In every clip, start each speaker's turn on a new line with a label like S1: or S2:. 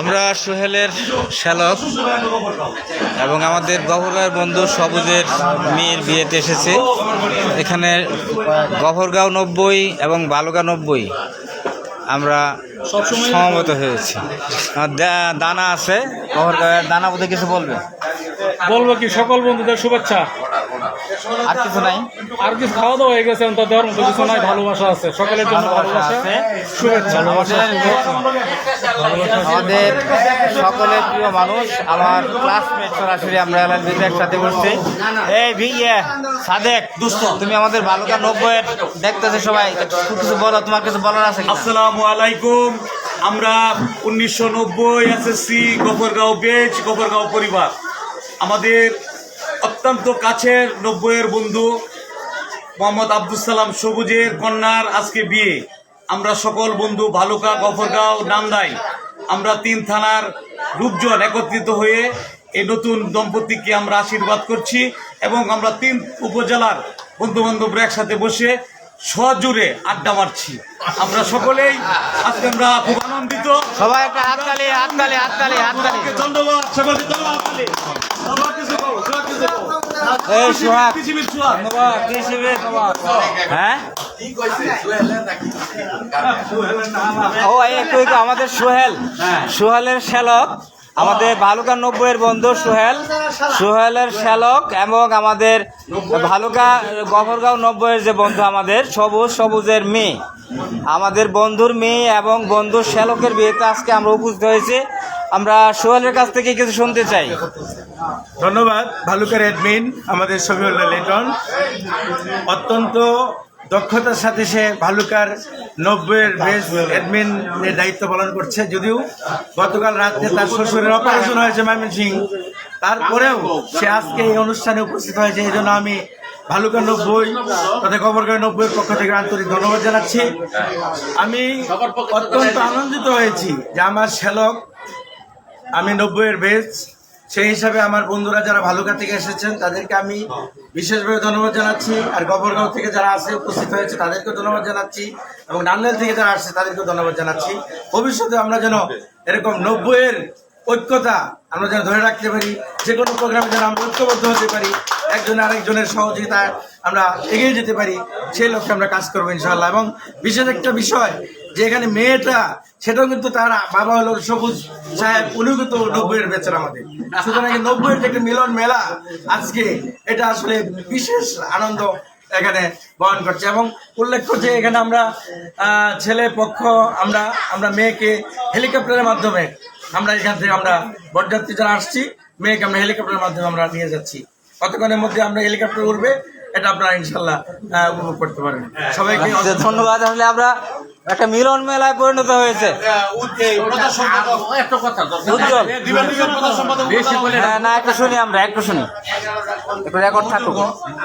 S1: আমরা সোহেলের শ্যালক এবং আমাদের গভর্নর বন্ধু সবুজের মেয়ের বিয়েতে এসেছে। এখানে গভরগাঁও নব্বই এবং বালুগাঁও নব্বই আমরা সমবেত হয়েছি। দানা আছে, গভরগাঁওয়ের দানা বোধহয় কিছু বলবে?
S2: বলব কি, সকল বন্ধুদের শুভেচ্ছা।
S1: আর কিছু নাই?
S2: আর কিছু খাওয়া দাওয়া হয়ে গেছে তো দেওয়ার মতো কিছু নাই ভালোবাসা আছে। সকলের জন্য ভালোবাসা শুভেচ্ছা।
S1: আমাদের সকলের প্রিয় মানুষ আমার ক্লাসমেট সরাসরি আমরা এলএলবিতে একসাথে বসছি। এই ভিয়ে সাদেক দুস্থ তুমি আমাদের বালুকা নব্বই দেখতেছে সবাই। কিছু বলো তোমার কিছু বলার আছে?
S3: আসসালামু আলাইকুম। আমরা উনিশশো নব্বই এসএসসি গফরগাঁও বেচ গফরগাঁও পরিবার। আমাদের অত্যন্ত কাছের নব্বইয়ের বন্ধু মোহাম্মদ আব্দুল সালাম সবুজের কন্যার আজকে বিয়ে। আমরা সকল বন্ধু ভালুকা গফরগাঁও নান্দাই আমরা তিন থানার লোকজন একত্রিত হয়ে এই নতুন দম্পতিকে আমরা আশীর্বাদ করছি এবং আমরা তিন উপজেলার বন্ধু বান্ধবরা একসাথে বসে সজুড়ে আড্ডা মারছি। আমরা সকলেই আজকে আমরা খুব আনন্দিত।
S1: সবাই একটা হাততালি হাততালি হাততালি। হাততালি
S3: ধন্যবাদ সকলকে ধন্যবাদ সবার কিছু বলো, সবার কিছু বলো।
S1: এই সোহাগ। হ্যাঁ? ও একটু আমাদের সোহেল। সোহেলের শ্যালক আমাদের ভালুকা নব্বইয়ের বন্ধু সোহেল। সোহেলের শ্যালক এবং আমাদের ভালুকা গভরগাঁও নব্বইয়ের যে বন্ধু আমাদের সবুজ সবুজের মেয়ে। আমাদের বন্ধুর মেয়ে এবং বন্ধুর শ্যালকের বিয়েতে আজকে আমরা উপস্থিত হয়েছি। আমরা সোহেলের কাছ থেকে কিছু শুনতে চাই।
S4: ধন্যবাদ, ভালুকার অ্যাডমিন আমাদের শফিউল্লাহ লিটন। অত্যন্ত দক্ষতার সাথে সে ভালুকার নব্বইয়ের বেশ অ্যাডমিনের দায়িত্ব পালন করছে। যদিও গতকাল রাত্রে তার শ্বশুরের অপারেশন হয়েছে ময়মনসিং। তারপরেও সে আজকে এই অনুষ্ঠানে উপস্থিত হয়েছে। এই জন্য আমি ভালুকা নব্বই তথা খবরগাঁও নব্বইয়ের পক্ষ থেকে আন্তরিক ধন্যবাদ জানাচ্ছি। আমি অত্যন্ত আনন্দিত হয়েছি যে আমার শ্যালক আমি নব্বইয়ের বেচ সেই হিসাবে আমার বন্ধুরা যারা ভালুকা থেকে এসেছেন, তাদেরকে আমি বিশেষভাবে ধন্যবাদ জানাচ্ছি। আর গবরগাঁও থেকে যারা আসে, উপস্থিত হয়েছে, তাদেরকেও ধন্যবাদ জানাচ্ছি। এবং নান্দেল থেকে যারা আসছে তাদেরকেও ধন্যবাদ জানাচ্ছি। ভবিষ্যতে আমরা যেন এরকম নব্বইয়ের ঐক্যতা আমরা যেন ধরে রাখতে পারি, যে কোনো প্রোগ্রামে যেন আমরা ঐক্যবদ্ধ হতে পারি, একজন আরেকজনের সহযোগিতায় আমরা এগিয়ে যেতে পারি, সেই লক্ষ্যে আমরা কাজ করব ইনশাল্লাহ এবং বিশেষ একটা বিষয়, যে এখানে মেয়েটা, সেটাও কিন্তু তার বাবা হলো সবুজ সাহেব, উনিও কিন্তু নব্বইয়ের বেচার আমাদের। সুতরাং নব্বইয়ের যে একটা মিলন মেলা, আজকে এটা আসলে বিশেষ আনন্দ এখানে বহন করছে। এবং উল্লেখ্য যে এখানে আমরা ছেলে পক্ষ, আমরা আমরা মেয়েকে হেলিকপ্টারের মাধ্যমে আমরা এখান থেকে আমরা বরযাত্রী যারা আসছি মেয়েকে আমরা হেলিকপ্টারের মাধ্যমে আমরা নিয়ে যাচ্ছি। কতক্ষণের মধ্যে আমরা হেলিকপ্টার উঠবে এটা আপনারা ইনশাল্লাহ উপভোগ করতে পারেন সবাইকে
S1: আচ্ছা, ধন্যবাদ। আসলে আমরা একটা মিলন মেলায় পরিণত হয়েছে। হ্যাঁ না একটু শুনি আমরা একটু শুনি। একটু রেকর্ড থাকুক।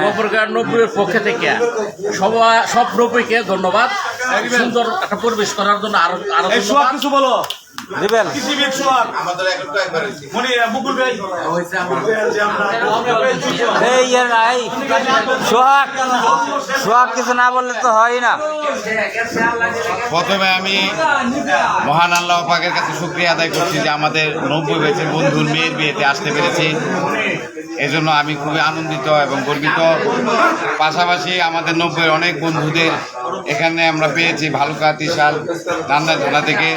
S5: নব্বইকার নব্বইয়ের পক্ষে থেকে সবাই সব নব্বইকে ধন্যবাদ। সুন্দর একটা পরিবেশ করার জন্য
S3: আরও আরও মনি ভাই।
S1: এই ইয়ে সোহাগ সোহাগ কিছু না বললে তো হয় না।
S6: প্রথমে আমি মহান আল্লাহ পাকের কাছে শুক্রিয়া আদায় করছি যে আমাদের নব্বই বেচে বন্ধুর মেয়ের বিয়েতে আসতে পেরেছি। এজন্য আমি খুবই আনন্দিত এবং গর্বিত। পাশাপাশি আমাদের নব্বই অনেক বন্ধুদের এখানে আমরা পেয়েছি ভালুকা তিশাল রান্না থানা থেকে।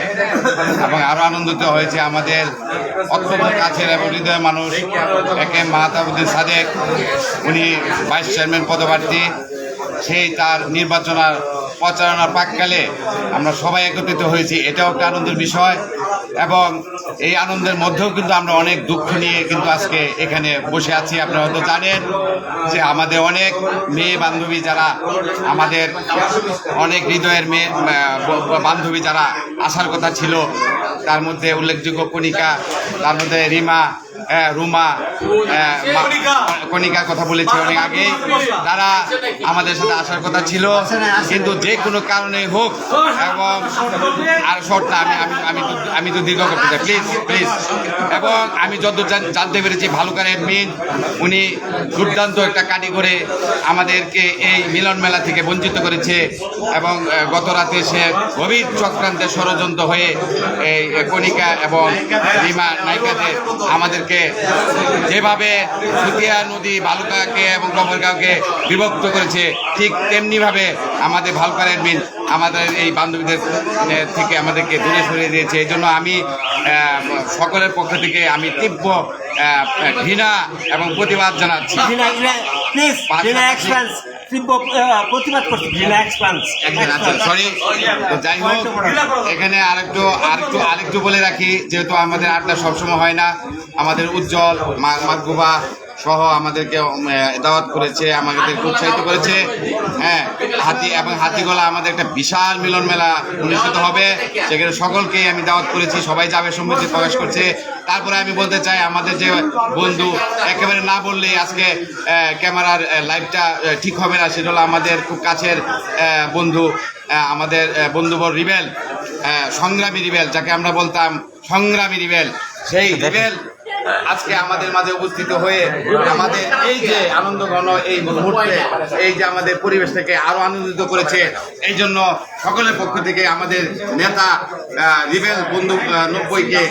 S6: এবং আরও আনন্দিত হয়েছে আমাদের অত্যন্ত কাছের এবং হৃদয়ের মানুষ, একে মাহাতাবুদ্দিন সাদেক। উনি ভাইস চেয়ারম্যান পদপ্রার্থী। সেই তার নির্বাচনার প্রচারণার পাককালে আমরা সবাই একত্রিত হয়েছি, এটাও একটা আনন্দের বিষয়। এবং এই আনন্দের মধ্যেও কিন্তু আমরা অনেক দুঃখ নিয়ে কিন্তু আজকে এখানে বসে আছি। আপনারা হয়তো জানেন যে আমাদের অনেক মেয়ে বান্ধবী যারা, আমাদের অনেক হৃদয়ের মেয়ে বান্ধবী যারা আসার কথা ছিল, তার মধ্যে উল্লেখযোগ্য কণিকা, তার মধ্যে রিমা রুমা কণিকার কথা বলেছি অনেক আগে। তারা আমাদের সাথে আসার কথা ছিল। কিন্তু যে কোনো কারণে হোক এবং আর শর্ট আমি আমি আমি তো আমি তো দীর্ঘ করতে চাই। প্লিজ প্লিজ এবং আমি যত জানতে পেরেছি ভালুকার অ্যাডমিন উনি দুর্দান্ত একটা কাটি করে আমাদেরকে এই মিলন মেলা থেকে বঞ্চিত করেছে। এবং গত রাতে সে গভীর চক্রান্তে ষড়যন্ত্র হয়ে এই কণিকা এবং রিমা নায়িকাদের আমাদেরকে যেভাবে সুতিয়া নদী বালুকাকে এবং গবরগাঁওকে বিভক্ত করেছে ঠিক তেমনিভাবে আমাদের ভালুকার অ্যাডমিন আমাদের এই বান্ধবীদের থেকে আমাদেরকে দূরে সরিয়ে দিয়েছে। এই জন্য আমি সকলের পক্ষ থেকে আমি তীব্র ঘৃণা এবং প্রতিবাদ জানাচ্ছি।
S7: তীব্র প্রতিবাদ করছি। ঘৃণা এক্সপেন্স
S6: আচ্ছা সরি যাই হোক এখানে আরেকটু আরেকটু আরেকটু বলে রাখি যেহেতু আমাদের আড্ডা সবসময় হয় না আমাদের উজ্জ্বল মাঘ মাগবুবা সহ আমাদেরকে দাওয়াত করেছে আমাদেরকে উৎসাহিত করেছে। হ্যাঁ হাতি এবং হাতিগোলা আমাদের একটা বিশাল মিলন মেলা অনুষ্ঠিত হবে। সেখানে সকলকেই আমি দাওয়াত করেছি সবাই যাবে সম্মতি প্রকাশ করছে। তারপরে আমি বলতে চাই আমাদের যে বন্ধু একেবারে না বললেই আজকে ক্যামেরার লাইভটা ঠিক হবে না সেটা হলো আমাদের খুব কাছের বন্ধু আমাদের বন্ধুবর রিবেল সংগ্রামী রিবেল যাকে আমরা বলতাম সংগ্রামী রিবেল। সেই রিবেল আজকে আমাদের মাঝে উপস্থিত হয়ে আমাদের এই যে আনন্দ ঘন এই মুহূর্তে, এই যে আমাদের পরিবেশটাকে আরও আনন্দিত করেছে, এই জন্য সকলের পক্ষ থেকে আমাদের নেতা রিবেল বন্ধু নব্বইকে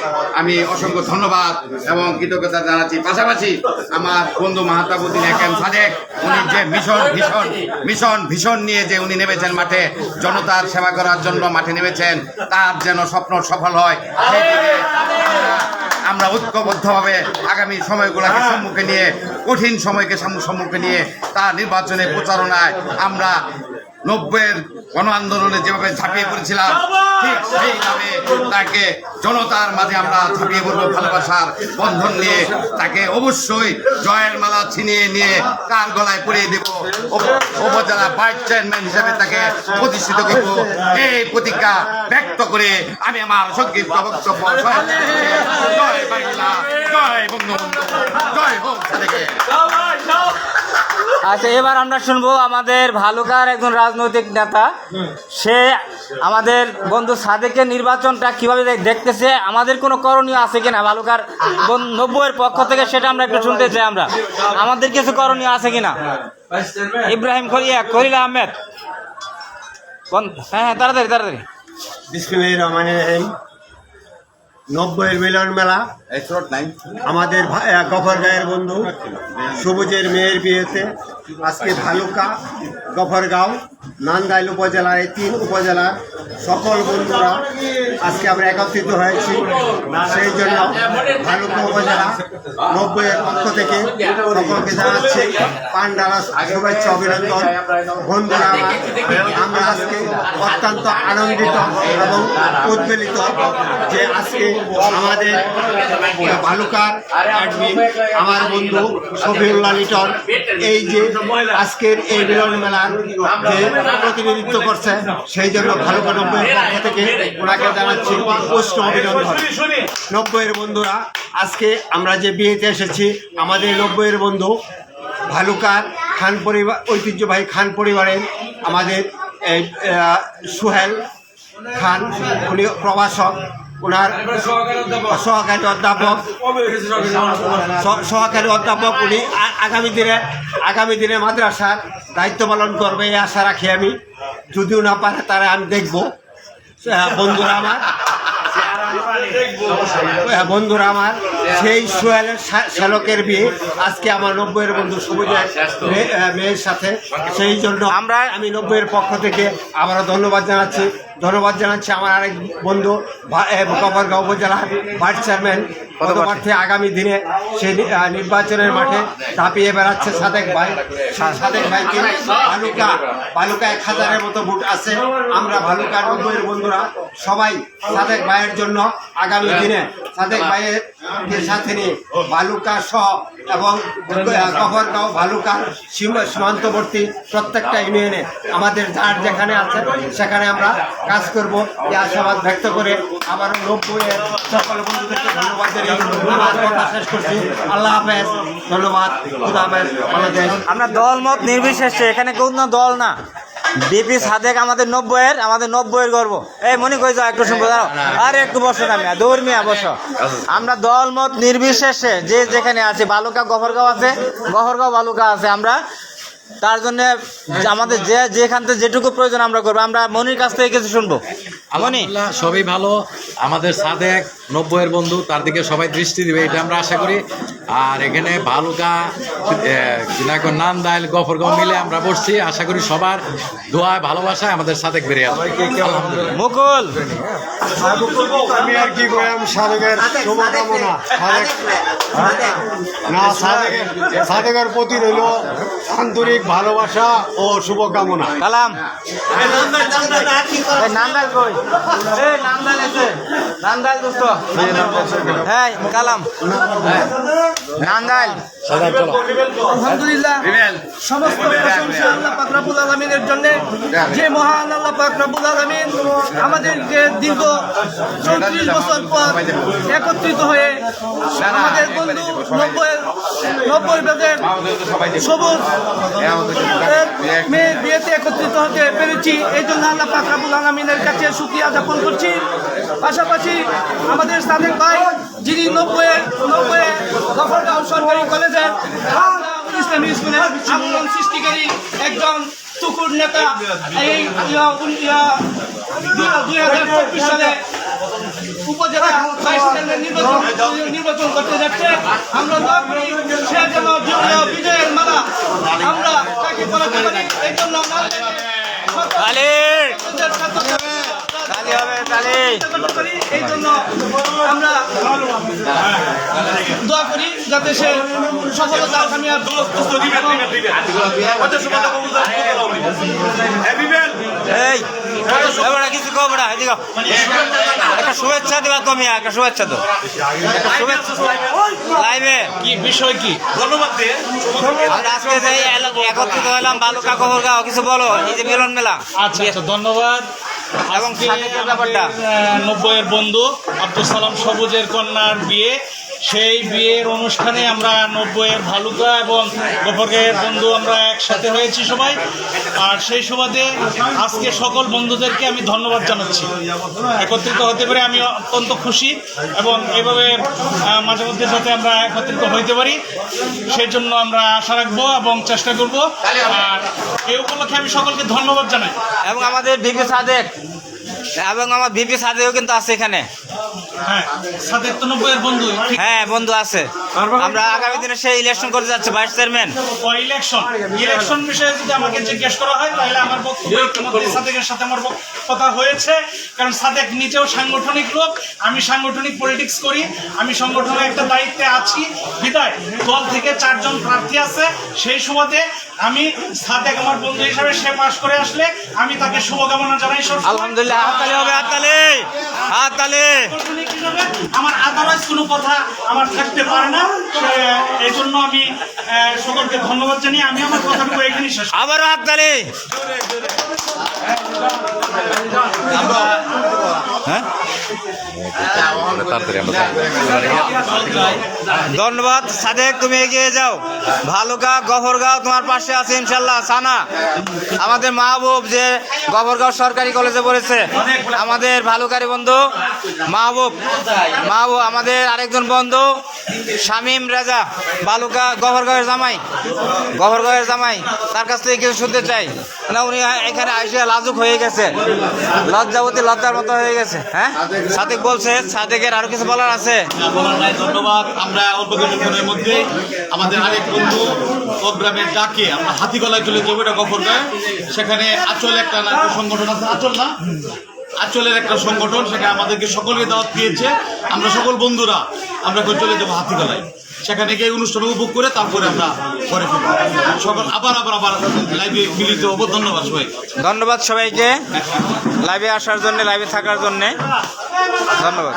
S6: আমি অসংখ্য ধন্যবাদ এবং কৃতজ্ঞতা জানাচ্ছি। পাশাপাশি আমার বন্ধু মাহাতাবুদ্দিন একেন সাদেক, উনি যে মিশন, ভীষণ মিশন, ভীষণ নিয়ে যে উনি নেমেছেন মাঠে, জনতার সেবা করার জন্য মাঠে নেমেছেন, তার যেন স্বপ্ন সফল হয়, সেই আমরা- ঐক্যবদ্ধভাবে আগামী সময়গুলোকে সম্মুখে নিয়ে, কঠিন সময়কে সাম- সম্মুখে নিয়ে তা নির্বাচনে প্রচারণায় আমরা নব্বইয়ের গণ আন্দোলনে যেভাবে ঝাঁপিয়ে পড়েছিলাম ঠিক সেইভাবে তাকে জনতার মাঝে আমরা ঝাঁপিয়ে পড়ব ভালোবাসার বন্ধন নিয়ে। তাকে অবশ্যই জয়ের মালা ছিনিয়ে নিয়ে তার গলায় পরিয়ে দেব। উপজেলা ভাইস চেয়ারম্যান হিসেবে তাকে প্রতিষ্ঠিত করব। এই প্রতিজ্ঞা ব্যক্ত করে আমি আমার সংক্ষিপ্ত বক্তব্য জয় বাংলা জয় বঙ্গবন্ধু জয় হোক
S1: আচ্ছা এবার আমরা শুনব আমাদের ভালুকার একজন রাজনৈতিক নেতা। সে আমাদের বন্ধু সাদেকের নির্বাচনটা কীভাবে দেখতেছে? আমাদের কোনো করণীয় আছে কিনা ভালুকার বন- নব্বইয়ের পক্ষ থেকে সেটা আমরা একটু শুনতে চাই আমরা। আমাদের কিছু করণীয় আছে কিনা? ইব্রাহিম খলিয়া, খলিল আহমেদ। হ্যাঁ হ্যাঁ তাড়াতাড়ি তাড়াতাড়ি।
S7: নব্বইয়ের মিলন মেলা। আমাদের আহ, গফরগাঁয়ের বন্ধু সবুজের মেয়ের বিয়েতে। আজকে ভালুকা গফরগাঁও নান্দাইল উপজেলার এই তিন উপজেলার সকল বন্ধুরা আজকে আমরা একত্রিত হয়েছি। সেই জন্য ভালুকা উপজেলা নব্বইয়ের পক্ষ থেকে সকলকে জানাচ্ছি পান্ডারা শুভেচ্ছা অভিনন্দন। বন্ধুরা আমরা আজকে অত্যন্ত আনন্দিত এবং উদ্বেলিত যে আজকে আমাদের বালুকার অ্যাডমিন আমার বন্ধু শফিউল্লাহ লিটন এই যে আজকের এই মিলন মেলার যে প্রতিনিধিত্ব করছে সেই জন্য ভালুকা নব্বইয়ের পক্ষ থেকে ওনাকে জানাচ্ছি উষ্ণ অভিনন্দন। নব্বইয়ের বন্ধুরা আজকে আমরা যে বিয়েতে এসেছি আমাদের নব্বইয়ের বন্ধু ভালুকার খান পরিবার ঐতিহ্যবাহী খান পরিবারের আমাদের সুহেল খান উনি প্রভাষক। ওনার সহকারী অধ্যাপক। স- সহকারী অধ্যাপক উনি আগামী দিনে আগামী দিনে মাদ্রাসার দায়িত্ব পালন করবে এই আশা রাখি আমি। যদিও না পারে তারা আমি দেখব। বন্ধুরা আমার। বন্ধুরা আমার। সেই সোহেলের শ্যালকের বিয়ে আজকে আমার নব্বইয়ের বন্ধু সবুজের মেয়ে- মেয়ের সাথে। সেই জন্য আমরা আমি নব্বইয়ের পক্ষ থেকে আবারও ধন্যবাদ জানাচ্ছি। ধন্যবাদ জানাচ্ছি আমার আরেক বন্ধু গফরগাঁও উপজেলার ভাইস চেয়ারম্যান। পদপ্রার্থী আগামী দিনে আহ, নির্বাচনের মাঠে ঝাঁপিয়ে বেড়াচ্ছে সাদেক ভাই। সা- সাদেক ভাইকে ভালুকা ভালুকা এক হাজারের মতো ভোট আছে। আমরা ভালুকার নব্বইয়ের বন্ধুরা সবাই সাদেক ভাইয়ের জন্য আগামী দিনে সাদেক ভাইয়ের সাথে নিয়ে বালুকা সহ এবং গফরগাঁও ভালুকা সীমান্তবর্তী প্রত্যেকটা ইউনিয়নে আমাদের যার যেখানে আছে সেখানে আমরা কাজ করব। এই আশাবাদ ব্যক্ত করে আবারও নব্বই এর সকল বন্ধুদেরকে ধন্যবাদ জানিয়ে আমার কথা শেষ করছি। আল্লাহ হাফেজ। ধন্যবাদ। খুদা হাফেজ। বাংলাদেশ।
S1: আমরা দল মত নির্বিশেষে এখানে কোনো দল না। বিপি সাদেক আমাদের নব্বইয়ের আমাদের নব্বইয়ের গর্ব। এই মনে কই যাও, একটু শুনব, দাঁড়াও। আরে একটু বসো না মিয়া, দৌড় মিয়া, বসো। আমরা দল মত নির্বিশেষে যে যেখানে আছে, বালুকা গফরগাঁও আছে, গফরগাঁও বালুকা আছে, আমরা তার জন্য আমাদের যে যেখান থেকে যেটুকু প্রয়োজন আমরা করব। আমরা মনির কাছ থেকে কিছু শুনব। মনি?
S8: সবই ভালো। আমাদের সাদেক নব্বইয়ের বন্ধু তার দিকে সবাই দৃষ্টি দিবে এটা আমরা আশা করি। আর এখানে ভালুকা কিনাকর নান্দাইল গফরগাঁও মিলে আমরা বসছি। আশা করি সবার দোয়ায় ভালোবাসায় আমাদের সাদেক বেরিয়ে আসবে।
S1: মুকুল!
S9: আমি আর কি সাদেকের শুভকামনা। সাদেক না সাদেকের সাদেকের প্রতি রইল আন্তরিক ভালোবাসা ও শুভকামনা।
S1: কালাম এই নান্দাল কই? নান্দাল এসে। নান্দাল দোস্ত। হ্যাঁ কালাম। নান্দাল।
S10: আলহামদুলিল্লাহ। সমস্ত প্রশংসা আল্লাহ পাক রব্বুল আলমিনের জন্য। যে মহান আল্লাহ পাক রব্বুল আলমিন আমাদেরকে দীর্ঘ চৌত্রিশ বছর পর একত্রিত হয়ে আমাদের বন্ধু নব্বই নব্বই বেদের সবুজ মেয়ে বিয়েতে একত্রিত হতে পেরেছি। এই জন্য আল্লাহ পাক রব্বুল আলমিনের কাছে সুক্রিয়া যাপন করছি। পাশাপাশি আমাদের সাদেক ভাই, যিনি নব্বই নব্বই গফরগাঁও সরকারি কলেজের ইসলামী স্কুলের আন্দোলন সৃষ্টিকারী একজন তুকুর নেতা এই দুই- হাজার চব্বিশ সালে উপজেলা নির্বাচন নির্বাচন করতে যাচ্ছে। আমরা সে যেন বিজয়ের মালা আমরা তাকে এই জন্য
S1: তালি তালি হবে তালি
S10: এই জন্য আমরা দোয়া করি যাতে সে সফলতা কামিয়াব
S1: এই কিছু কব না এদিকে একটা শুভেচ্ছা দেবা কমিয়া একটা শুভেচ্ছা তো লাইভে।
S2: কি বিষয় কি?
S3: ধন্যবাদ
S1: আজকে একত্রিত হলাম বালুকা কবরগাঁও কিছু বলো এই যে মিলন মেলা।
S2: আচ্ছা আচ্ছা ধন্যবাদ।
S1: এবং সাকিবের ব্যাপারটা।
S2: নব্বইয়ের বন্ধু আব্দুল সালাম সবুজের কন্যার বিয়ে সেই বিয়ের অনুষ্ঠানে আমরা নব্বইয়ের ভালুকা এবং গোপকের বন্ধু আমরা একসাথে হয়েছি সবাই। আর সেই সুবাদে আজকে সকল বন্ধুদেরকে আমি ধন্যবাদ জানাচ্ছি। একত্রিত হতে পেরে আমি অত্যন্ত খুশি এবং এভাবে মাঝে মধ্যে যাতে আমরা একত্রিত হইতে পারি সেই জন্য আমরা আশা রাখব এবং চেষ্টা করব। আর এই উপলক্ষে আমি সকলকে ধন্যবাদ জানাই।
S1: এবং আমাদের ভিপি সাদেক, এবং আমার ভিপি সাদেকও কিন্তু আছে এখানে।
S2: হ্যাঁ বন্ধু।
S1: হ্যাঁ বন্ধু আছে। আমরা আগামী দিনে সেই ইলেকশন করতে যাচ্ছে ভাইস চেয়ারম্যান
S2: ইলেকশন ইলেকশন বিষয়ে যদি আমাকে জিজ্ঞেস করা হয় তাহলে আমার বক্তব্য সাদেকের সাথে আমার কথা হয়েছে। কারণ সাদেক নিজেও সাংগঠনিক লোক। আমি সাংগঠনিক পলিটিক্স করি। আমি সংগঠনের একটা দায়িত্বে আছি। বিদায়। দল থেকে চারজন প্রার্থী আছে। সেই সুবাদে আমি সাদেক আমার বন্ধু হিসাবে সে পাশ করে আসলে আমি তাকে শুভকামনা জানাই সব
S1: আলহামদুলিল্লাহ হাততালি হবে হাততালি! হাততালি!
S2: আমার আদারওয়াইজ কোনো কথা আমার থাকতে পারে না। এই জন্য আমি সকলকে ধন্যবাদ জানিয়ে আমি আমার কথাটুকু এখানেই শেষ
S1: আবারও হাততালি হ্যাঁ? ধন্যবাদ। সাদেক, তুমি এগিয়ে যাও। ভালুকা গফরগাঁও তোমার পাশে আছে ইনশাল্লাহ, সানা। আমাদের মাহবুব যে গফরগাঁও সরকারি কলেজে পড়েছে, আমাদের ভালুকারি বন্ধু মাহবুব। মাহবুব, আমাদের আরেকজন বন্ধু শামীম রাজা বালুকা গফরগাঁওয়ের জামাই। গফরগাঁওয়ের জামাই, তার কাছ থেকে কিছু শুনতে চাই। না, উনি এখানে আইসে লাজুক হয়ে গেছে। লজ্জাবতী, লজ্জার মতো হয়ে গেছে। হ্যাঁ? সাদেক বলছে, সাদেকের আরও কিছু বলার আছে?
S3: বলার নাই, ধন্যবাদ। আমরা অল্প কিছুক্ষণের মধ্যে আমাদের আরেক বন্ধু প্রোগ্রামের ডাকে, আমরা হাতিগলায় চলে যাব এটা গফরগাঁয় সেখানে আচল একটা নাট্য সংগঠন আছে, আচল না? আঞ্চলের একটা সংগঠন সেখানে আমাদেরকে সকলকে দাওয়াত দিয়েছে। আমরা সকল বন্ধুরা, আমরা চলে যাব হাতিগলায় সেখানে গিয়ে অনুষ্ঠান উপভোগ করে তারপরে আমরা করে ফিরবো। সকল আবার আবার আবার লাইভে মিলিত হব। ধন্যবাদ সবাই
S1: ধন্যবাদ সবাইকে। লাইভে আসার জন্য লাইভে থাকার জন্য। ধন্যবাদ।